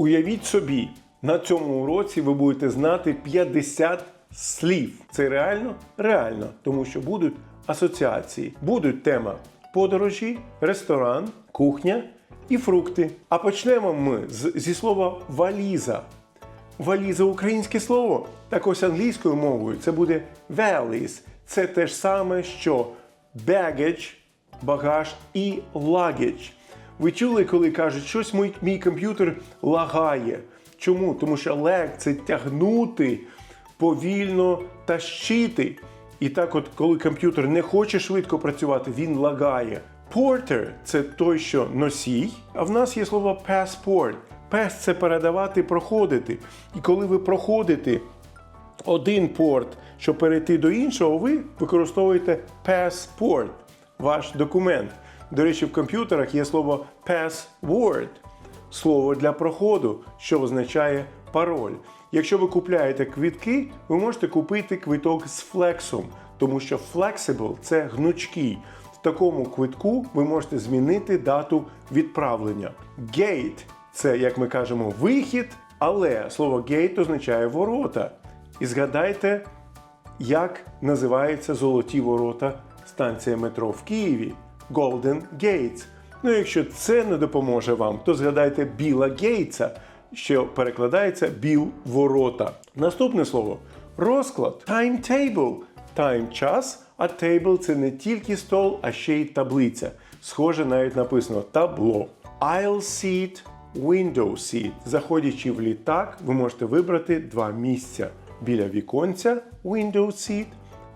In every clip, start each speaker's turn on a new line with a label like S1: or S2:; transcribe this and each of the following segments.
S1: Уявіть собі, на цьому уроці ви будете знати 50 слів. Це реально? Реально, тому що будуть асоціації. Будуть тема подорожі, ресторан, кухня і фрукти. А почнемо ми з, зі слова валіза. Валіза українське слово. Так ось англійською мовою це буде valise. Це те ж саме, що baggage, багаж і luggage. Ви чули, коли кажуть, щось мій, мій комп'ютер лагає. Чому? Тому що lag – це тягнути повільно тащити. І так, от, коли комп'ютер не хоче швидко працювати, він лагає. Porter – це той, що носій, а в нас є слово passport. Pass – це передавати, проходити. І коли ви проходите один порт, щоб перейти до іншого, ви використовуєте passport, ваш документ. До речі, в комп'ютерах є слово password, слово для проходу, що означає пароль. Якщо ви купляєте квитки, ви можете купити квиток з флексом, тому що flexible – це гнучкий. В такому квитку ви можете змінити дату відправлення. Gate – це, як ми кажемо, вихід, але слово gate означає ворота. І згадайте, як називаються золоті ворота станція метро в Києві Golden Gates. Ну, якщо це не допоможе вам, то згадайте Біла Гейтса, що перекладається біл ворота. Наступне слово розклад. Timetable. Time – час, а table – це не тільки стол, а ще й таблиця. Схоже, навіть написано табло. Aisle seat, window seat. Заходячи в літак, ви можете вибрати два місця біля віконця window seat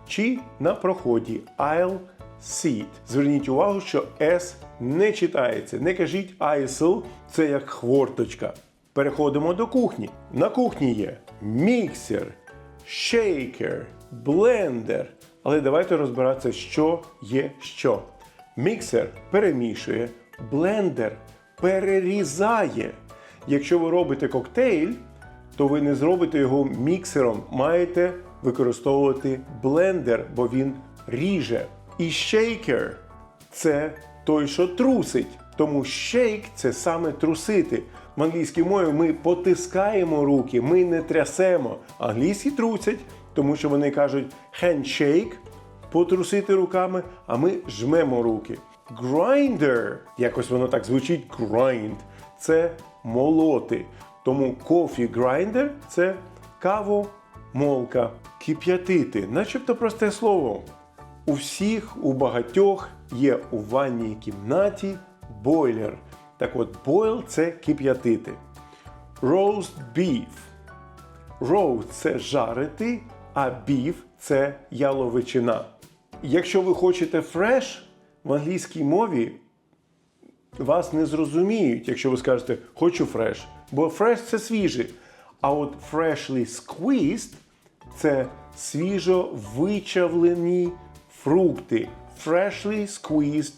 S1: чи на проході aisle seat. Зверніть увагу, що S не читається. Не кажіть aisle, це як хворточка. Переходимо до кухні. На кухні є міксер, шейкер, блендер. Але давайте розбиратися, що є що. Міксер перемішує, блендер перерізає. Якщо ви робите коктейль, то ви не зробите його міксером, маєте використовувати блендер, бо він ріже. І шейкер це той, що трусить. Тому шейк це саме трусити. В англійській мові ми потискаємо руки, ми не трясемо. Англійські трусять, тому що вони кажуть handshake, потрусити руками, а ми жмемо руки. Grinder, якось воно так звучить grind, це молоти. Тому coffee grinder – це кавомолка, кип'ятити, начебто просте слово. У всіх, у багатьох є у ванній кімнаті бойлер. Так от, бойл це кип'ятити. Roast beef. Roast – це жарити, а beef – це яловичина. Якщо ви хочете фреш, в англійській мові вас не зрозуміють, якщо ви скажете хочу фреш. Бо фреш це свіжий. А от freshly squeezed це свіжо вичавлені фрукти. Freshly squeezed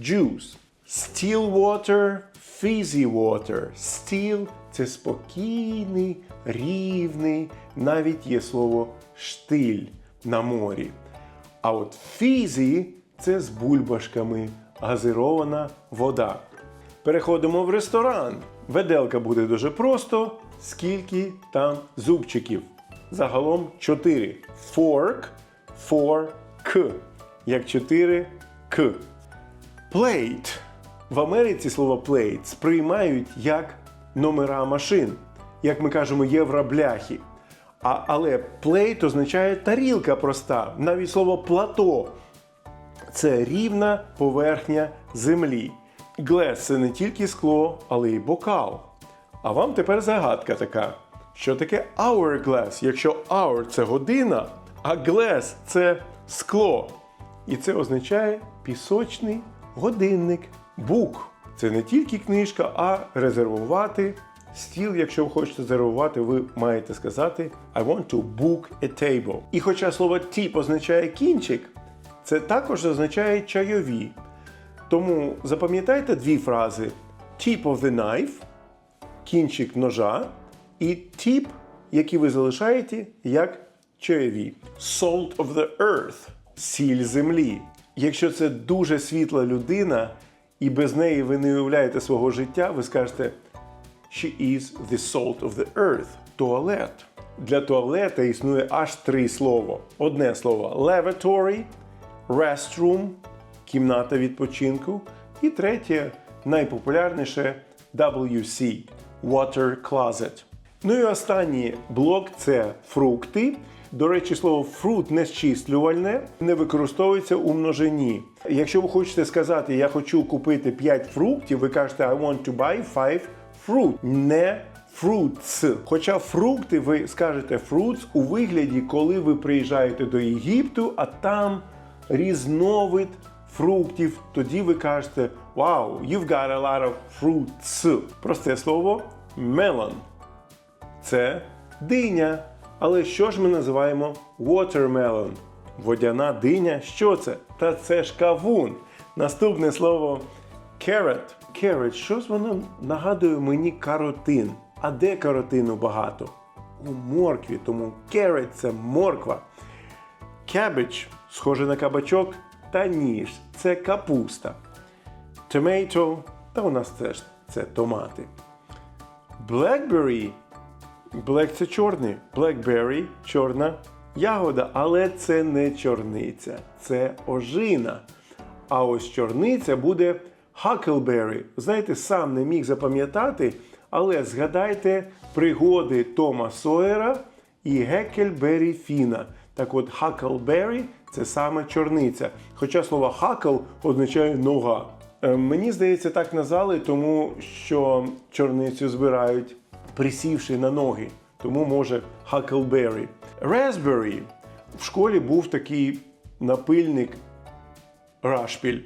S1: juice. Still water, fizzy water. Still – це спокійний, рівний, навіть є слово штиль на морі. А от fizzy – це з бульбашками, газирована вода. Переходимо в ресторан. Веделка буде дуже просто. Скільки там зубчиків? Загалом 4. Fork, fork. Як 4 к. Plate. В Америці слово plate сприймають як номера машин, як ми кажемо, євробляхи. А, але plate означає тарілка проста, навіть слово плато це рівна поверхня землі. Глес це не тільки скло, але й бокал. А вам тепер загадка така. Що таке hourglass, якщо hour – це година, а glass – це скло. І це означає пісочний годинник. Book – це не тільки книжка, а резервувати стіл. Якщо ви хочете резервувати, ви маєте сказати I want to book a table. І хоча слово tip означає кінчик, це також означає чайові. Тому запам'ятайте дві фрази: tip of the knife, кінчик ножа, і tip, який ви залишаєте як чайові. Salt of the earth сіль землі. Якщо це дуже світла людина, і без неї ви не уявляєте свого життя, ви скажете She is the salt of the earth. Туалет. Для туалета існує аж три слова. Одне слово lavatory, restroom, кімната відпочинку. І третє, найпопулярніше WC Water Closet. Ну і останній блок це фрукти. До речі, слово фрукт не зчислювальне, не використовується у множині. Якщо ви хочете сказати, я хочу купити 5 фруктів, ви кажете I want to buy 5 fruit, не fruits. Хоча фрукти ви скажете fruits у вигляді, коли ви приїжджаєте до Єгипту, а там різновид фруктів. Тоді ви кажете Wow, you've got a lot of fruits. Просте слово melon. Це диня. Але що ж ми називаємо watermelon? Водяна диня. Що це? Та це ж кавун. Наступне слово carrot. Carrot, щось воно нагадує мені каротин. А де каротину багато? У моркві, тому carrot – це морква. Cabbage – схоже на кабачок, та ніж це капуста. Tomato – та у нас теж це томати. Blackberry Black це чорний. Blackberry – чорна ягода, але це не чорниця, це ожина. А ось чорниця буде Huckleberry. Знаєте, сам не міг запам'ятати, але згадайте пригоди Тома Сойера і Геккельбері Фіна. Так от Huckleberry – це саме чорниця. Хоча слово Huckle означає нога. Е, Мені здається, так назвали, тому що чорницю збирають присівши на ноги. Тому може Huckleberry. Raspberry. В школі був такий напильник рашпіль.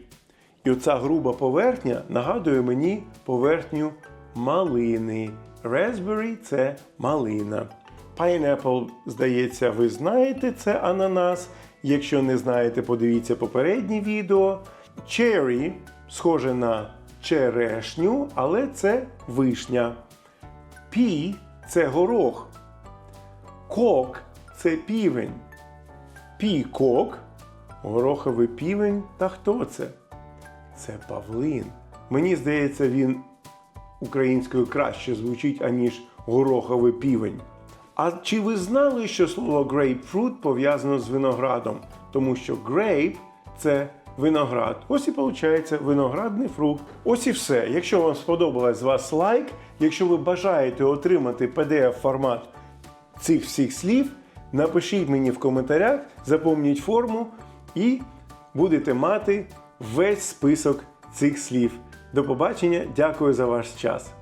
S1: І оця груба поверхня нагадує мені поверхню малини. Raspberry – це малина. Pineapple, здається, ви знаєте, це ананас. Якщо не знаєте, подивіться попереднє відео. Cherry схоже на черешню, але це вишня. Пі це горох. Кок це півень. Пікок гороховий півень. Та хто це? Це павлин. Мені здається, він українською краще звучить, аніж гороховий півень. А чи ви знали, що слово grapefruit пов'язано з виноградом? Тому що grape – це виноград. Ось і виходить виноградний фрукт. Ось і все. Якщо вам сподобалось з вас лайк, якщо ви бажаєте отримати PDF формат цих всіх слів, напишіть мені в коментарях, заповніть форму і будете мати весь список цих слів. До побачення, дякую за ваш час.